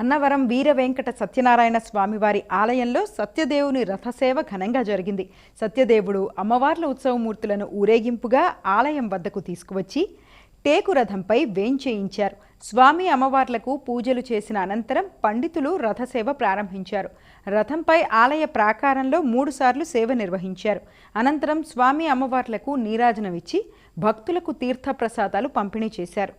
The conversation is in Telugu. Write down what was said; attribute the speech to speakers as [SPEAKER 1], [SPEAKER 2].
[SPEAKER 1] అన్నవరం వీర వెంకట సత్యనారాయణ స్వామివారి ఆలయంలో సత్యదేవుని రథసేవ ఘనంగా జరిగింది. సత్యదేవుడు అమ్మవార్ల ఉత్సవమూర్తులను ఊరేగింపుగా ఆలయం వద్దకు తీసుకువచ్చి టేకు రథంపై వేంచేయించారు స్వామి అమ్మవార్లకు పూజలు చేసిన అనంతరం పండితులు రథసేవ ప్రారంభించారు. రథంపై ఆలయ ప్రాకారంలో మూడుసార్లు సేవ నిర్వహించారు. అనంతరం స్వామి అమ్మవార్లకు నీరాజనమిచ్చి భక్తులకు తీర్థప్రసాదాలు పంపిణీ చేశారు.